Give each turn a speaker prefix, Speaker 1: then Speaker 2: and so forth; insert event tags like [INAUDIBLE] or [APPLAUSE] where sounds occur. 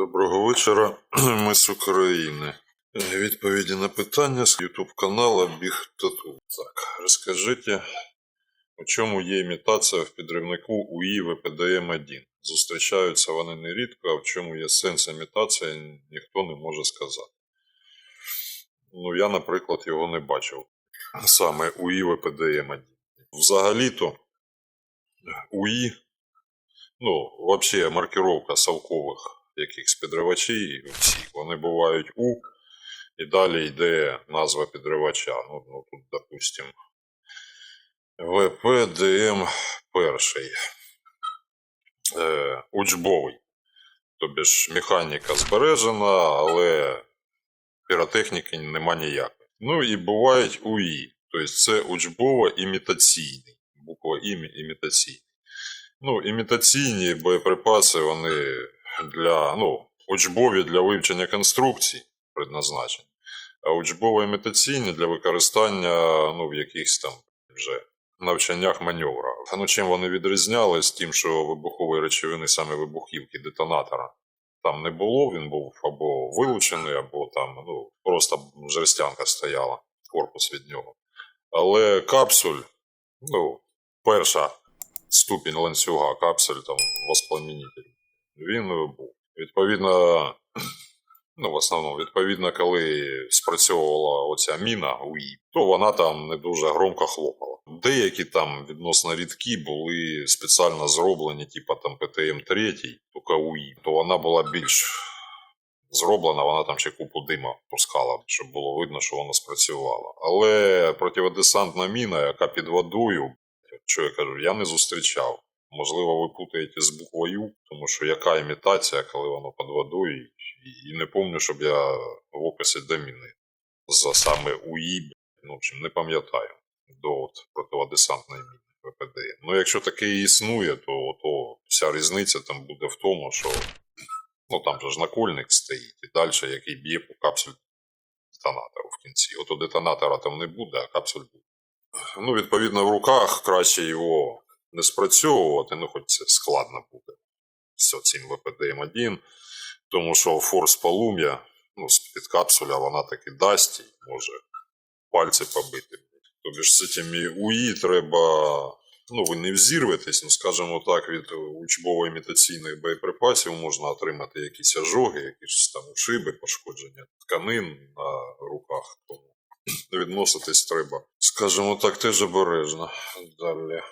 Speaker 1: Доброго вечора, [CLEARS THROAT] ми з України. Відповіді на питання з YouTube каналу Біг Тату. Так, розкажіть, у чому є імітація в підривнику УІ ВПДМ-1? Зустрічаються вони нерідко, а в чому є сенс імітації, ніхто не може сказати. Ну, я, наприклад, його не бачив. Саме УІ ВПДМ-1. Взагалі-то УІ ну, взагалі маркировка совкових якихось підривачів, всіх, вони бувають У, і далі йде назва підривача. Ну, ну тут, допустим, ВПДМ перший. Е, учбовий. Тобі ж механіка збережена, але піротехніки нема ніякої. Ну і бувають УІ. Тобто це учбово-імітаційний. Буква імі імітаційний. Ну, імітаційні боєприпаси, вони для, ну, учбові для вивчення конструкцій предназначені, а учбово-імітаційні для використання ну, в якихось там вже навчаннях маневра. Ну чим вони відрізнялись? Тим, що вибухової речовини, саме вибухівки, детонатора, там не було, він був або вилучений, або там ну, просто жерстянка стояла, корпус від нього. Але капсуль, ну, перша ступінь ланцюга капсуль там воспламінитель. Він е, був. Відповідно, [CLEARS THROAT] ну, в основному, відповідно, коли спрацьовувала оця міна УІ, то вона там не дуже громко хлопала. Деякі там відносно рідкі були спеціально зроблені, типу там ПТМ-3, тільки УІ, то вона була більш зроблена, вона там ще купу дима пускала, щоб було видно, що вона спрацювала. Але противодесантна міна, яка під водою, що я кажу, я не зустрічав. Можливо, ви путаєте з буквою, тому що яка імітація, коли воно під водою, і, і не пам'ятаю, щоб я в описі доміни за саме УІ, ну, в общем, не пам'ятаю до от, противодесантної міни ВПД. Ну, якщо таке існує, то, то вся різниця там буде в тому, що ну, там же ж накольник стоїть, і далі який б'є по капсуль детонатору в кінці. Ото детонатора там не буде, а капсуль буде. Ну, відповідно, в руках краще його не спрацьовувати, ну хоч це складно буде з цим ВПДМ1, тому що форс полум'я, ну, з-під капсуля вона таки дасть і може пальці побити. Тобі ж з цими УІ треба, ну ви не взірветесь, ну скажімо так, від учбово-імітаційних боєприпасів можна отримати якісь ожоги, якісь там ушиби, пошкодження тканин на руках. Тому відноситись треба, скажімо так, теж обережно. Далі.